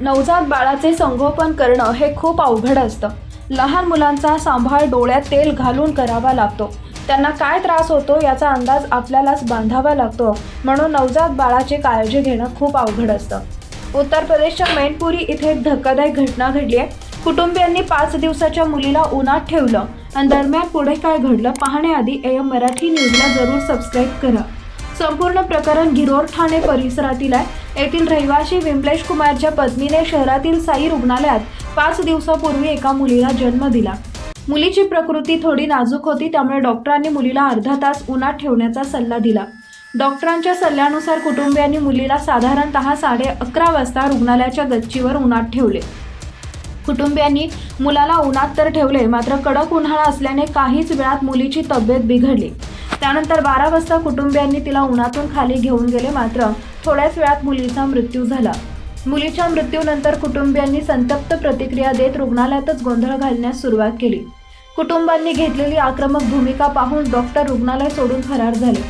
नवजात बाळाचे संगोपन करणं हे खूप अवघड असतं. लहान मुलांचा सांभाळ डोळ्यात तेल घालून करावा लागतो. त्यांना काय त्रास होतो याचा अंदाज आपल्यालाच बांधावा लागतो. म्हणून नवजात बाळाची काळजी घेणं खूप अवघड असतं. उत्तर प्रदेशच्या मैनपुरी इथे धक्कादायक घटना घडली आहे कुटुंबियांनी पाच दिवसाच्या मुलीला उन्हात ठेवलं. आणि दरम्यान पुढे काय घडलं पाहण्याआधी एम मराठी न्यूजला जरूर सबस्क्राईब करा. संपूर्ण प्रकरण गिरोर ठाणे परिसरातील आहे. येथील रहिवाशी विमलेश कुमारच्या पत्नीने शहरातील साई रुग्णालयात पाच दिवसापूर्वी एका मुलीला जन्म दिला. मुलीची प्रकृती थोडी नाजूक होती त्यामुळे डॉक्टरांनी मुलीला अर्धा तास उन्हात ठेवण्याचा सल्ला दिला. डॉक्टरांच्या सल्ल्यानुसार कुटुंबियांनी मुलीला साधारणतः साडे अकरा वाजता रुग्णालयाच्या गच्चीवर उन्हात ठेवले. कुटुंबियांनी मुलाला उन्हात तर ठेवले मात्र कडक उन्हाळा असल्याने काहीच वेळात मुलीची तब्येत बिघडली. त्यानंतर बारा वाजता कुटुंबियांनी तिला उन्हातून खाली घेऊन गेले मात्र थोड्याच वेळात मुलीचा मृत्यू झाला. मुलीच्या मृत्यूनंतर कुटुंबियांनी संतप्त प्रतिक्रिया देत रुग्णालयातच गोंधळ घालण्यास सुरुवात केली. कुटुंबांनी घेतलेली आक्रमक भूमिका पाहून डॉक्टर रुग्णालय सोडून फरार झाले.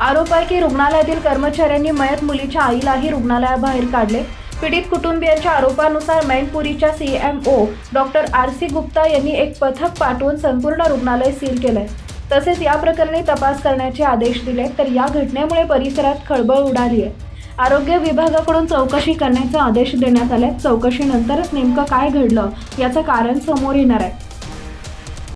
आरोप आहे की रुग्णालयातील कर्मचाऱ्यांनी मयत मुलीच्या आईलाही रुग्णालयाबाहेर काढले. पीडित कुटुंबियांच्या आरोपानुसार मैनपुरीच्या CMO doctor R C Gupta यांनी एक पथक पाठवून संपूर्ण रुग्णालय सील केलंय. तसेच या प्रकरणी तपास करण्याचे आदेश दिले तर या घटनेमुळे परिसरात खळबळ उडाली आहे. आरोग्य विभागाकडून चौकशी करण्याचा आदेश देण्यात आले. चौकशीनंतरच नेमकं काय घडलं याचं कारण समोर येणार आहे.